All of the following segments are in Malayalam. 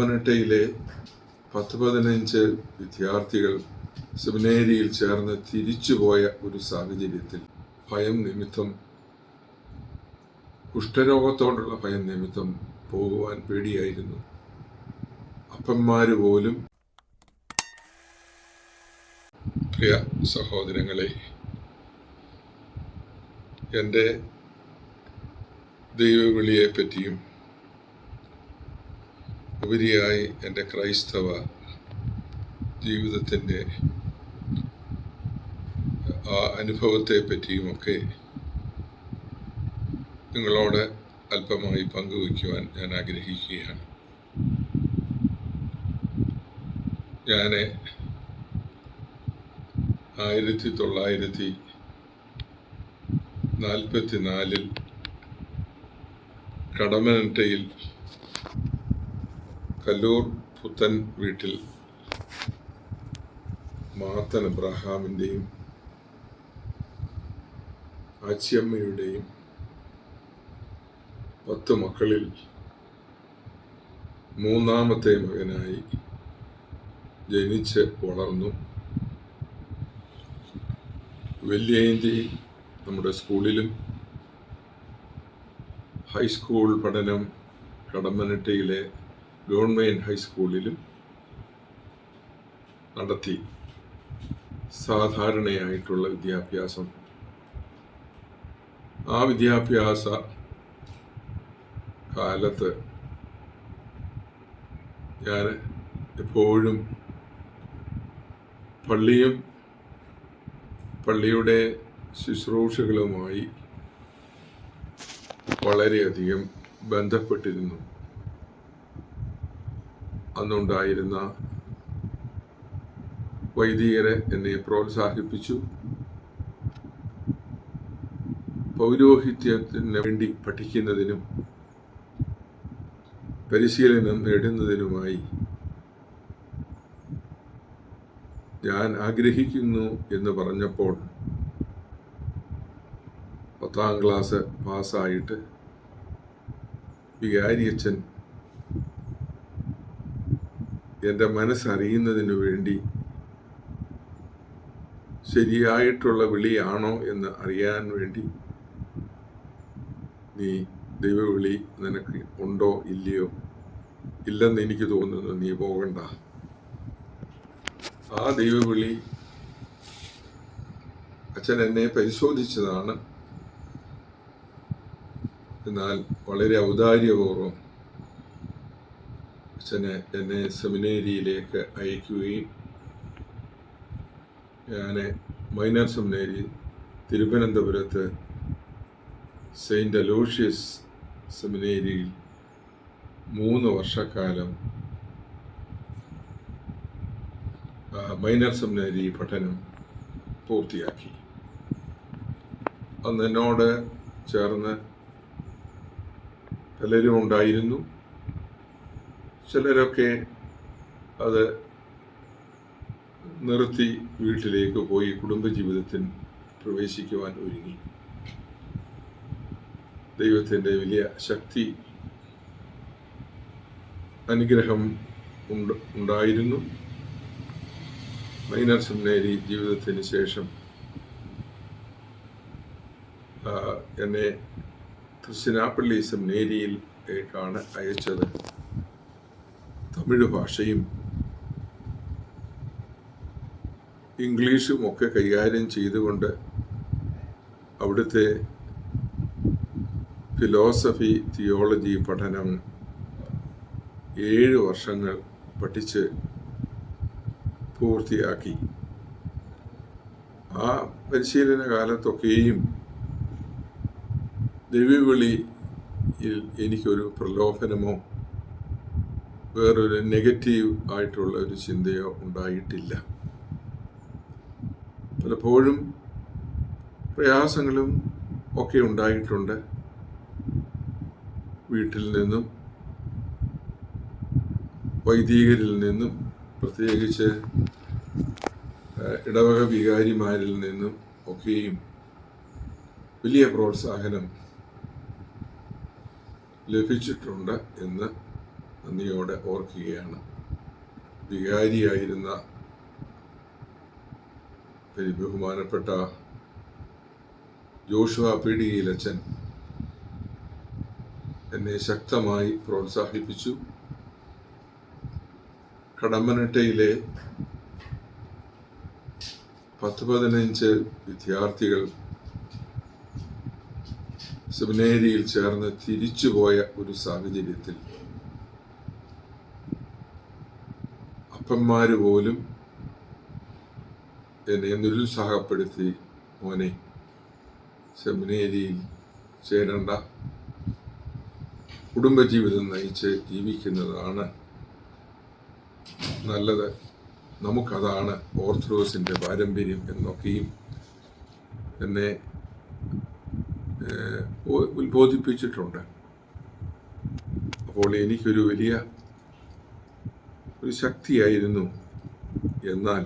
കടമ്മനട്ടയിലെ പത്ത് പതിനഞ്ച് വിദ്യാർത്ഥികൾ സെമിനേരിയിൽ ചേർന്ന് തിരിച്ചുപോയ ഒരു സാഹചര്യത്തിൽ ഭയം നിമിത്തം കുഷ്ഠരോഗത്തോടുള്ള ഭയം നിമിത്തം പോകുവാൻ പേടിയായിരുന്നു. അപ്പന്മാര് പോലും പ്രിയ സഹോദരങ്ങളെ എന്റെ ദൈവവിളിയെ പറ്റിയും ഉപരിയായി എന്റെ ക്രൈസ്തവ ജീവിതത്തിന്റെ ആ അനുഭവത്തെ പറ്റിയുമൊക്കെ നിങ്ങളോട് അല്പമായി പങ്കുവയ്ക്കുവാൻ ഞാൻ ആഗ്രഹിക്കുകയാണ്. ഞാൻ ആയിരത്തി തൊള്ളായിരത്തി നാൽപ്പത്തി നാലിൽ കടമനട്ടയിൽ കല്ലൂർ പുത്തൻ വീട്ടിൽ മാത്തൻ അബ്രഹാമിന്റെയും ആച്ചിയമ്മയുടെയും പത്ത് മക്കളിൽ മൂന്നാമത്തെ മകനായി ജനിച്ച് വളർന്നു. വെല്ലിയേന്തി നമ്മുടെ സ്കൂളിലും ഹൈസ്കൂൾ പഠനം കടമ്മനട്ടയിലെ ഗവൺമെന്റ് ഹൈസ്കൂളിലും നടത്തി സാധാരണയായിട്ടുള്ള വിദ്യാഭ്യാസം. ആ വിദ്യാഭ്യാസ കാലത്ത് ഞാൻ എപ്പോഴും പള്ളിയും പള്ളിയുടെ ശുശ്രൂഷകളുമായി വളരെയധികം ബന്ധപ്പെട്ടിരുന്നു. അന്നുണ്ടായിരുന്ന വൈദികരെ എന്നെ പ്രോത്സാഹിപ്പിച്ചു. പൗരോഹിത്യത്തിന് വേണ്ടി പഠിക്കുന്നതിനും പരിശീലനം നേടുന്നതിനുമായി ഞാൻ ആഗ്രഹിക്കുന്നു എന്ന് പറഞ്ഞപ്പോൾ പത്താം ക്ലാസ് പാസ്സായിട്ട് വികാരിയച്ഛൻ എന്റെ മനസ്സറിയുന്നതിന് വേണ്ടി ശരിയായിട്ടുള്ള വിളിയാണോ എന്ന് അറിയാൻ വേണ്ടി നീ ദൈവവിളി നിനക്ക് ഉണ്ടോ ഇല്ലയോ? ഇല്ലെന്ന് എനിക്ക് തോന്നുന്നു നീ പോകണ്ട. ആ ദൈവവിളി അച്ഛൻ എന്നെ പരിശോധിച്ചതാണ്. എന്നാൽ വളരെ ഔദാര്യപൂർവം അച്ഛനെ എന്നെ സെമിനേരിയിലേക്ക് അയക്കുകയും ഞാൻ മൈനർ സെമിനേരി തിരുവനന്തപുരത്ത് സെയിന്റ് അലോഷ്യസ് സെമിനേരിയിൽ മൂന്ന് വർഷക്കാലം മൈനർ സെമിനേരി പഠനം പൂർത്തിയാക്കി. അന്ന് എന്നോട് ചേർന്ന് പലരും ഉണ്ടായിരുന്നു. ചിലരൊക്കെ അത് നിർത്തി വീട്ടിലേക്ക് പോയി കുടുംബജീവിതത്തിൽ പ്രവേശിക്കുവാൻ ഒരുങ്ങി. ദൈവത്തിന്റെ വലിയ ശക്തി അനുഗ്രഹം ഉണ്ട് ഉണ്ടായിരുന്നു. മൈനർ സെമിനേരി ജീവിതത്തിന് ശേഷം എന്നെ തൃശ്ശിനാപ്പള്ളി സെമിനേരിയിലേക്കാണ് അയച്ചത്. തമിഴ് ഭാഷയും ഇംഗ്ലീഷും ഒക്കെ കൈകാര്യം ചെയ്തുകൊണ്ട് അവിടുത്തെ ഫിലോസഫി തിയോളജി പഠനം ഏഴ് വർഷങ്ങൾ പഠിച്ച് പൂർത്തിയാക്കി. ആ പരിശീലന കാലത്തൊക്കെയും ദൈവവിളിയിൽ എനിക്കൊരു പ്രലോഭനമോ വേറൊരു നെഗറ്റീവ് ആയിട്ടുള്ള ഒരു ചിന്തയോ ഉണ്ടായിട്ടില്ല. പലപ്പോഴും പ്രയാസങ്ങളും ഒക്കെ ഉണ്ടായിട്ടുണ്ട്. വീട്ടിൽ നിന്നും വൈദികരിൽ നിന്നും പ്രത്യേകിച്ച് ഇടവക വികാരിമാരിൽ നിന്നും ഒക്കെയും വലിയ പ്രോത്സാഹനം ലഭിച്ചിട്ടുണ്ട് എന്ന് നന്ദിയോടെ ഓർക്കുകയാണ്. വികാരിയായിരുന്ന ഒരു ബഹുമാനപ്പെട്ട ജോഷുവ പീഡികയിലച്ഛൻ എന്നെ ശക്തമായി പ്രോത്സാഹിപ്പിച്ചു. കടമ്പനട്ടയിലെ പത്ത് പതിനഞ്ച് വിദ്യാർത്ഥികൾ സെമിനേരിയിൽ ചേർന്ന് തിരിച്ചുപോയ ഒരു സാഹചര്യത്തിൽ അപ്പന്മാര് പോലും എന്നെ നിരുത്സാഹപ്പെടുത്തി മോനെ സെമിനേരിയിൽ ചേരേണ്ട. കുടുംബജീവിതം നയിച്ച് ജീവിക്കുന്നതാണ് നല്ലത്. നമുക്കതാണ് ഓർത്തഡോക്സിന്റെ പാരമ്പര്യം എന്നൊക്കെയും എന്നെ ഉത്ബോധിപ്പിച്ചിട്ടുണ്ട്. അപ്പോൾ എനിക്കൊരു വലിയ ഒരു ശക്തിയായിരുന്നു. എന്നാൽ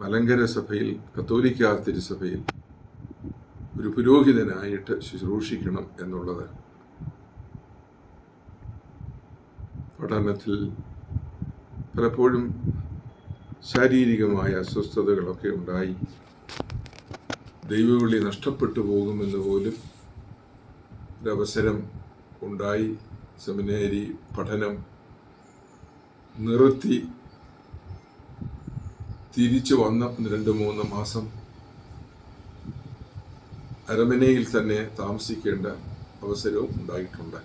മലങ്കര സഭയിൽ കത്തോലിക്ക തിരുസഭയിൽ ഒരു പുരോഹിതനായിട്ട് ശുശ്രൂഷിക്കണം എന്നുള്ളത് പഠനത്തിൽ പലപ്പോഴും ശാരീരികമായ അസ്വസ്ഥതകളൊക്കെ ഉണ്ടായി. ദൈവവിളി നഷ്ടപ്പെട്ടു പോകുമെന്ന് പോലും ഒരവസരം ഉണ്ടായി. സെമിനേരി പഠനം നിർത്തി തിരിച്ചു വന്ന രണ്ട് മൂന്ന് മാസം അരമനയിൽ തന്നെ താമസിക്കേണ്ട അവസരവും ഉണ്ടായിട്ടുണ്ട്.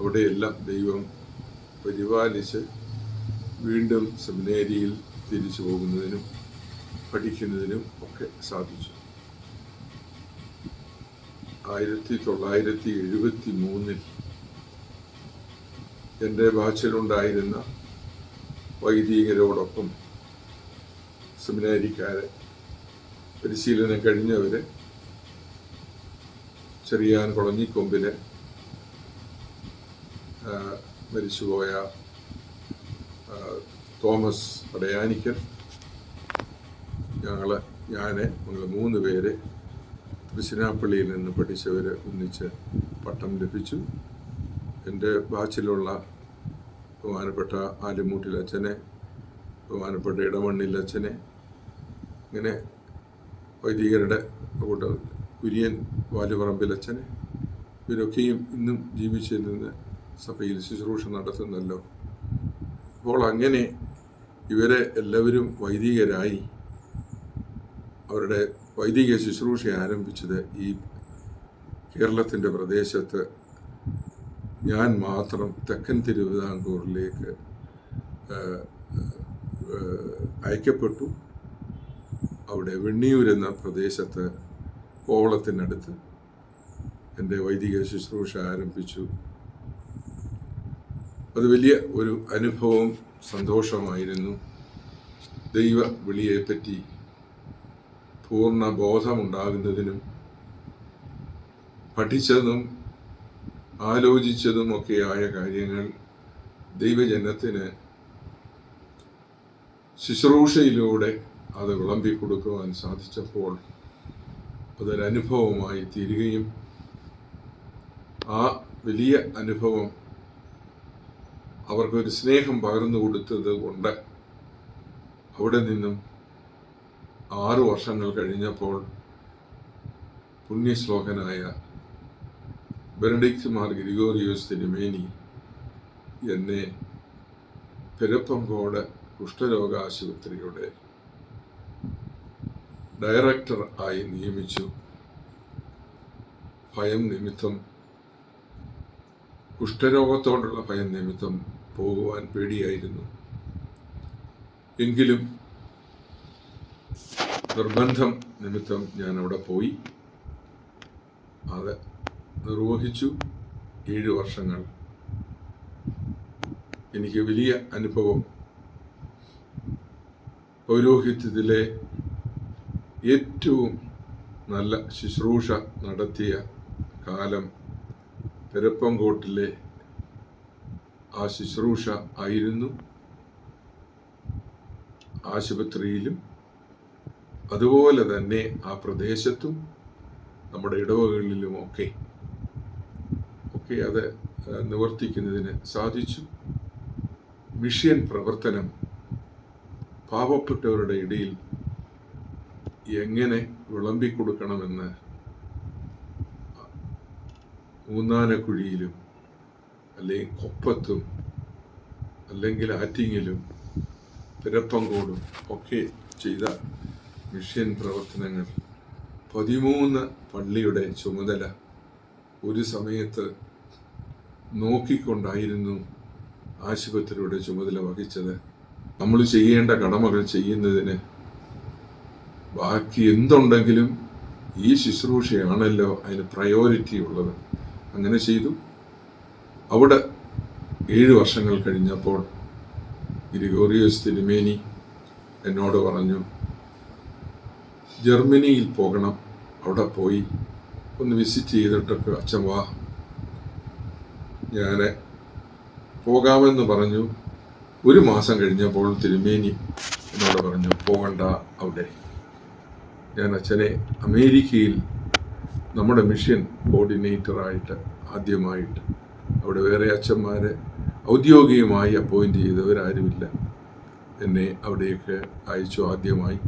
അവിടെയെല്ലാം ദൈവം പരിപാലിച്ച് വീണ്ടും സെമിനേരിയിൽ തിരിച്ചു പോകുന്നതിനും പഠിക്കുന്നതിനും ഒക്കെ സാധിച്ചു. ആയിരത്തി തൊള്ളായിരത്തി എഴുപത്തി മൂന്നിൽ എന്റെ ബാച്ചിലുണ്ടായിരുന്ന വൈദികരോടൊപ്പം സെമിനാരിക്കാരെ പരിശീലനം കഴിഞ്ഞവര് ചെറിയാൻ കുളഞ്ഞിക്കൊമ്പിൽ മരിച്ചുപോയ തോമസ് പടയാനിക്കൽ ഞങ്ങൾ ഞാൻ ഞങ്ങൾ മൂന്ന് പേര് തൃശ്ശിനാപ്പള്ളിയിൽ നിന്ന് പഠിച്ചവർ ഒന്നിച്ച് പട്ടം ലഭിച്ചു. എന്റെ ബാച്ചിലുള്ള ബഹുമാനപ്പെട്ട ആലിമൂട്ടിൽ അച്ഛനെ ബഹുമാനപ്പെട്ട ഇടമണ്ണിൽ അച്ഛനെ ഇങ്ങനെ വൈദികരുടെ കൂട്ടം കുര്യൻ വാലുപറമ്പിൽ അച്ഛനെ ഇവരൊക്കെയും ഇന്നും ജീവിച്ചു നിന്ന് സഭയിൽ ശുശ്രൂഷ നടത്തുന്നല്ലോ. അപ്പോൾ അങ്ങനെ ഇവരെ എല്ലാവരും വൈദികരായി അവരുടെ വൈദിക ശുശ്രൂഷ ആരംഭിച്ചത് ഈ കേരളത്തിന്റെ പ്രദേശത്ത് ഞാൻ മാത്രം തെക്കൻ തിരുവിതാംകൂറിലേക്ക് അയക്കപ്പെട്ടു. അവിടെ വെണ്ണിയൂർ എന്ന പ്രദേശത്ത് കോവളത്തിനടുത്ത് എന്റെ വൈദിക ശുശ്രൂഷ ആരംഭിച്ചു. അത് വലിയ ഒരു അനുഭവം സന്തോഷമായിരുന്നു. ദൈവ വിളിയെപ്പറ്റി പൂർണ ബോധമുണ്ടാകുന്നതിനും പഠിച്ചതും ആലോചിച്ചതും ആയ കാര്യങ്ങൾ ദൈവജനത്തിന് ശുശ്രൂഷയിലൂടെ അത് വിളമ്പി കൊടുക്കുവാൻ സാധിച്ചപ്പോൾ അതൊരനുഭവമായി തീരുകയും ആ വലിയ അനുഭവം അവർക്കൊരു സ്നേഹം പകർന്നു കൊടുത്തത് കൊണ്ട് അവിടെ നിന്നും ആറു വർഷങ്ങൾ കഴിഞ്ഞപ്പോൾ പുണ്യശ്ലോകനായ ബെനഡിക്റ്റ് മാർ ഗ്രിഗോറിയോസ് തിരുമേനി എന്നെ പെരപ്പങ്കോട് കുഷ്ഠരോഗ ആശുപത്രിയുടെ ഡയറക്ടർ ആയി നിയമിച്ചു. ഭയം നിമിത്തം കുഷ്ഠരോഗത്തോടുള്ള ഭയം നിമിത്തം പോകുവാൻ പേടിയായിരുന്നു. എങ്കിലും നിർബന്ധം നിമിത്തം ഞാൻ അവിടെ പോയി. അത് നിർവഹിച്ചു ഏഴ് വർഷങ്ങൾ. എനിക്ക് വലിയ അനുഭവം. പൗരോഹിത്യത്തിലെ ഏറ്റവും നല്ല ശുശ്രൂഷ നടത്തിയ കാലം പെരപ്പംകോട്ടിലെ ആ ശുശ്രൂഷ ആയിരുന്നു. ആശുപത്രിയിലും അതുപോലെ തന്നെ ആ പ്രദേശത്തും നമ്മുടെ ഇടവകളിലുമൊക്കെ ഒക്കെ അത് നിവർത്തിക്കുന്നതിന് സാധിച്ചു. മിഷ്യൻ പ്രവർത്തനം പാവപ്പെട്ടവരുടെ ഇടയിൽ എങ്ങനെ വിളമ്പിക്കൊടുക്കണമെന്ന് ഊന്നാനക്കുഴിയിലും അല്ലെങ്കിൽ കൊപ്പത്തും അല്ലെങ്കിൽ ആറ്റിങ്ങിലും പിരപ്പങ്കോടും ഒക്കെ ചെയ്ത മിഷൻ പ്രവർത്തനങ്ങൾ പതിമൂന്ന് പള്ളിയുടെ ചുമതല ഒരു സമയത്ത് നോക്കിക്കൊണ്ടായിരുന്നു ആശുപത്രിയുടെ ചുമതല വഹിച്ചത്. നമ്മൾ ചെയ്യേണ്ട കടമകൾ ചെയ്യുന്നതിന് ബാക്കി എന്തുണ്ടെങ്കിലും ഈ ശുശ്രൂഷയാണല്ലോ അതിന് പ്രയോറിറ്റി ഉള്ളത്. അങ്ങനെ ചെയ്തു. അവിടെ ഏഴ് വർഷങ്ങൾ കഴിഞ്ഞപ്പോൾ ഗ്രിഗോറിയോസ് തിരുമേനി എന്നോട് പറഞ്ഞു ജർമ്മനിയിൽ പോകണം. അവിടെ പോയി ഒന്ന് വിസിറ്റ് ചെയ്തിട്ടൊക്കെ അച്ഛൻ വാ. ഞാൻ പോകാമെന്ന് പറഞ്ഞു. ഒരു മാസം കഴിഞ്ഞപ്പോൾ തിരുമേനി എന്നോട് പറഞ്ഞു പോകണ്ട അവിടെ. ഞാൻ അച്ഛനെ അമേരിക്കയിൽ നമ്മുടെ മിഷൻ കോർഡിനേറ്ററായിട്ട് ആദ്യമായിട്ട് അവിടെ വേറെ അച്ഛന്മാരെ ഔദ്യോഗികമായി അപ്പോയിന്റ് ചെയ്തവരാരുമില്ല. എന്നെ അവിടേക്ക് അയച്ചു ആദ്യമായി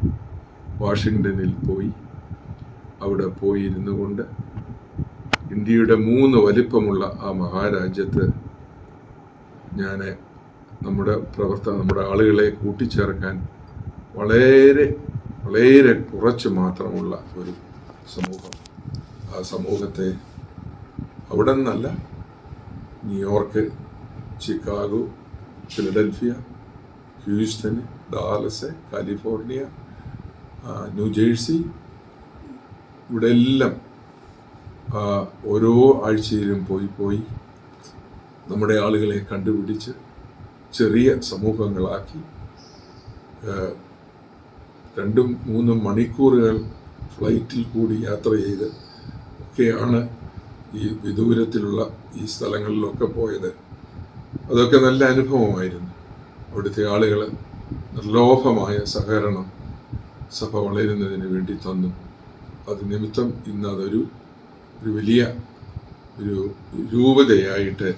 വാഷിങ്ടണിൽ പോയി. അവിടെ പോയി ഇരുന്നു കൊണ്ട് ഇന്ത്യയുടെ മൂന്ന് വലിപ്പമുള്ള ആ മഹാരാജ്യത്ത് ഞാൻ നമ്മുടെ പ്രവർത്തനം നമ്മുടെ ആളുകളെ കൂട്ടിച്ചേർക്കാൻ വളരെ വളരെ കുറച്ച് മാത്രമുള്ള ഒരു സമൂഹം. ആ സമൂഹത്തെ അവിടെ നിന്നല്ല New York Chicago Philadelphia Houston Dallas California New Jersey ഇവിടെ എല്ലാം ആ, ഓരോ ആഴ്ചയിലും പോയി പോയി നമ്മുടെ ആളുകളെ കണ്ടുപിടിച്ച് ചെറിയ സമൂഹങ്ങളാക്കി. രണ്ടും മൂന്നും മണിക്കൂറുകൾ ഫ്ലൈറ്റിൽ കൂടി യാത്ര ചെയ്ത് ഒക്കെയാണ് ഈ വിദൂരത്തിലുള്ള ഈ സ്ഥലങ്ങളിലൊക്കെ പോയത്. അതൊക്കെ നല്ല അനുഭവമായിരുന്നു. അവിടുത്തെ ആളുകൾ നിർലോഭമായ സഹകരണം സഭ വളരുന്നതിന് വേണ്ടി തന്നു. അത് നിമിത്തം ഇന്ന് അതൊരു ഒരു വലിയ ഒരു രൂപതയായിട്ട്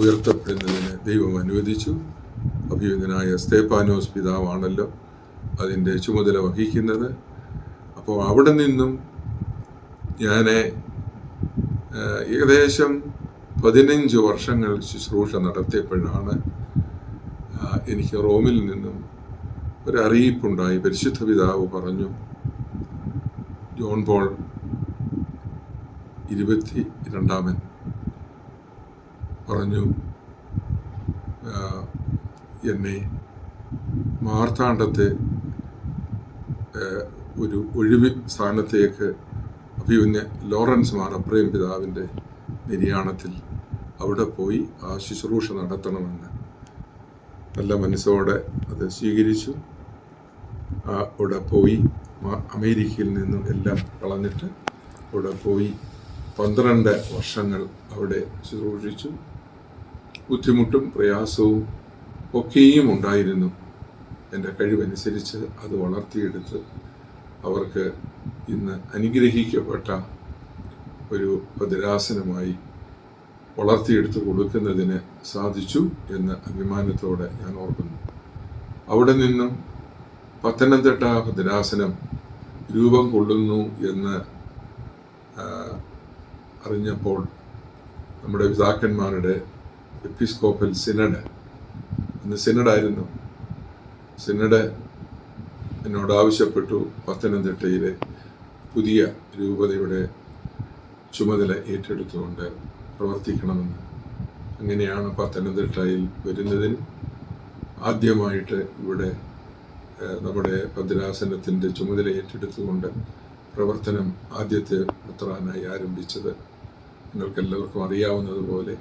ഉയർത്തപ്പെടുന്നതിന് ദൈവം അനുവദിച്ചു. അഭിയുന്നനായ സ്തേപ്പാനോസ് പിതാവാണല്ലോ അതിന്റെ ചുമതല വഹിക്കുന്നത്. അപ്പോൾ അവിടെ നിന്നും ഞാൻ ഏകദേശം പതിനഞ്ച് വർഷങ്ങൾ ശുശ്രൂഷ നടത്തിയപ്പോഴാണ് എനിക്ക് റോമിൽ നിന്നും ഒരറിയിപ്പുണ്ടായി. പരിശുദ്ധ പിതാവ് പറഞ്ഞു ജോൺ പോൾ ഇരുപത്തി രണ്ടാമൻ പറഞ്ഞു എന്നെ മാർത്താണ്ഡത്തെ ഒരു ഒഴിവ് സ്ഥാനത്തേക്ക് അഭിയുന്ന ലോറൻസ് മാർ അപ്രേം പിതാവിന്റെ നിര്യാണത്തിൽ അവിടെ പോയി ആ ശുശ്രൂഷ നടത്തണമെന്ന്. നല്ല മനസ്സോടെ അത് സ്വീകരിച്ചു. അവിടെ പോയി അമേരിക്കയിൽ നിന്നും എല്ലാം കളഞ്ഞിട്ട് അവിടെ പോയി പന്ത്രണ്ട് വർഷങ്ങൾ അവിടെ ശുശ്രൂഷിച്ചു ബുദ്ധിമുട്ടും പ്രയാസവും ഒക്കെയും ഉണ്ടായിരുന്നു. എന്റെ കഴിവനുസരിച്ച് അത് വളർത്തിയെടുത്ത് അവർക്ക് ഇന്ന് അനുഗ്രഹിക്കപ്പെട്ട ഒരു ഭദ്രാസനമായി വളർത്തിയെടുത്ത് കൊടുക്കുന്നതിന് സാധിച്ചു എന്ന് അഭിമാനത്തോടെ ഞാൻ ഓർക്കുന്നു. അവിടെ നിന്നും പത്തനംതിട്ട ഭദ്രാസനം രൂപം കൊള്ളുന്നു എന്ന് അറിഞ്ഞപ്പോൾ നമ്മുടെ പിതാക്കന്മാരുടെ എപ്പിസ്കോപ്പൽ സിനഡ് ഇന്ന് സിനഡായിരുന്നു. സിനഡ് എന്നോട് ആവശ്യപ്പെട്ടു പത്തനംതിട്ടയിലെ പുതിയ രൂപതയുടെ ചുമതല ഏറ്റെടുത്തുകൊണ്ട് പ്രവർത്തിക്കണമെന്ന്. അങ്ങനെയാണ് പത്തനംതിട്ടയിൽ വരുന്നതിൽ ആദ്യമായിട്ട് ഇവിടെ നമ്മുടെ ഭദ്രാസനത്തിന്റെ ചുമതല ഏറ്റെടുത്തുകൊണ്ട് പ്രവർത്തനം ആദ്യത്തെ പുത്രാനായി ആരംഭിച്ചത് നിങ്ങൾക്കെല്ലാവർക്കും അറിയാവുന്നതുപോലെ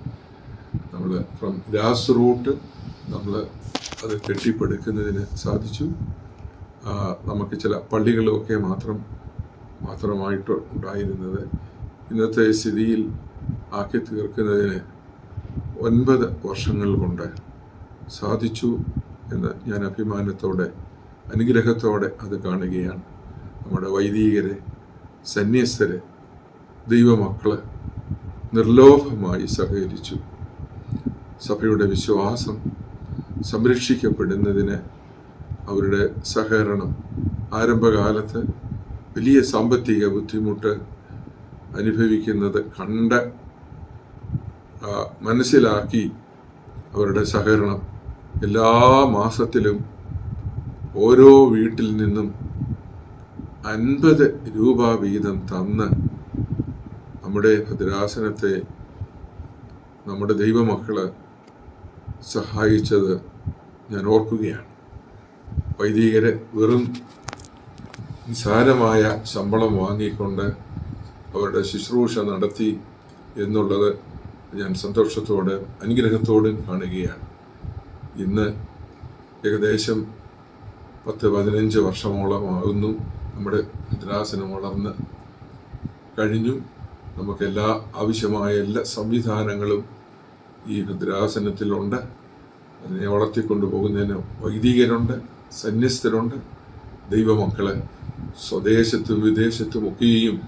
നമ്മൾ ഫ്രം ഗ്രാസ് റൂട്ട് നമ്മൾ അത് കെട്ടിപ്പടുക്കുന്നതിന് സാധിച്ചു. നമുക്ക് ചില പള്ളികളൊക്കെ മാത്രം മാത്രമായിട്ട് ഉണ്ടായിരുന്നത് ഇന്നത്തെ സ്ഥിതിയിൽ ആക്കി തീർക്കുന്നതിന് ഒൻപത് വർഷങ്ങൾ കൊണ്ട് സാധിച്ചു എന്ന് ഞാൻ അഭിമാനത്തോടെ അനുഗ്രഹത്തോടെ അത് കാണുകയാണ്. നമ്മുടെ വൈദികരെ സന്യസ്തരെ ദൈവമക്കൾ നിർലോഭമായി സഹകരിച്ചു. സഭയുടെ വിശ്വാസം സംരക്ഷിക്കപ്പെടുന്നതിന് അവരുടെ സഹകരണം ആരംഭകാലത്ത് വലിയ സാമ്പത്തിക ബുദ്ധിമുട്ട് അനുഭവിക്കുന്നത് കണ്ട് മനസ്സിലാക്കി അവരുടെ സഹകരണം എല്ലാ മാസത്തിലും ഓരോ വീട്ടിൽ നിന്നും അൻപത് രൂപ വീതം തന്ന് നമ്മുടെ ഭദ്രാസനത്തെ നമ്മുടെ ദൈവമക്കൾ സഹായിച്ചത് ഞാൻ ഓർക്കുകയാണ്. വൈദികര് വെറും നിസാരമായ ശമ്പളം വാങ്ങിക്കൊണ്ട് അവരുടെ ശുശ്രൂഷ നടത്തി എന്നുള്ളത് ഞാൻ സന്തോഷത്തോടെ അനുഗ്രഹത്തോടും കാണുകയാണ്. ഇന്ന് ഏകദേശം പത്ത് പതിനഞ്ച് വർഷമോളമാകുന്നു. നമ്മുടെ ഭദ്രാസനം വളർന്ന് കഴിഞ്ഞു. നമുക്കെല്ലാ ആവശ്യമായ എല്ലാ സംവിധാനങ്ങളും ഈ ഭദ്രാസനത്തിലുണ്ട് അതിനെ വളർത്തിക്കൊണ്ടു പോകുന്നതിന് വൈദികരുണ്ട് സന്യസ്തരുണ്ട്. ദൈവമക്കളെ സ്വദേശത്തും വിദേശത്തും ഒക്കെയും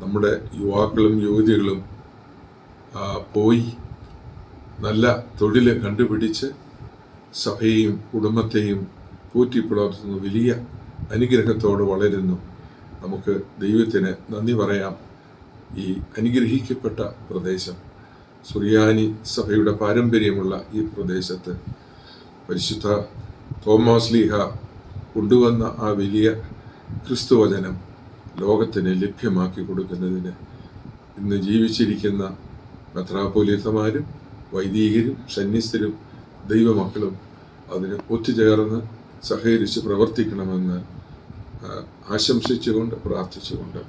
നമ്മുടെ യുവാക്കളും യുവതികളും പോയി നല്ല തൊഴിൽ കണ്ടുപിടിച്ച് സഭയെയും കുടുംബത്തെയും പോറ്റി പുലർത്തുന്ന വലിയ അനുഗ്രഹത്തോട് വളരുന്നു. നമുക്ക് ദൈവത്തിന് നന്ദി പറയാം. ഈ അനുഗ്രഹിക്കപ്പെട്ട പ്രദേശം. സുറിയാനി സഭയുടെ പാരമ്പര്യമുള്ള ഈ പ്രദേശത്ത് പരിശുദ്ധ തോമസ് ലീഹ കൊണ്ടുവന്ന ആ വലിയ ക്രിസ്തുവചനം ലോകത്തിന് ലഭ്യമാക്കി കൊടുക്കുന്നതിന് ഇന്ന് ജീവിച്ചിരിക്കുന്ന മെത്രാപോലീത്തമാരും വൈദികരും സന്യസ്തരും ദൈവമക്കളും അതിന് ഒത്തുചേർന്ന് സഹകരിച്ച് പ്രവർത്തിക്കണമെന്ന് ആശംസിച്ചുകൊണ്ട് പ്രാർത്ഥിച്ചുകൊണ്ട്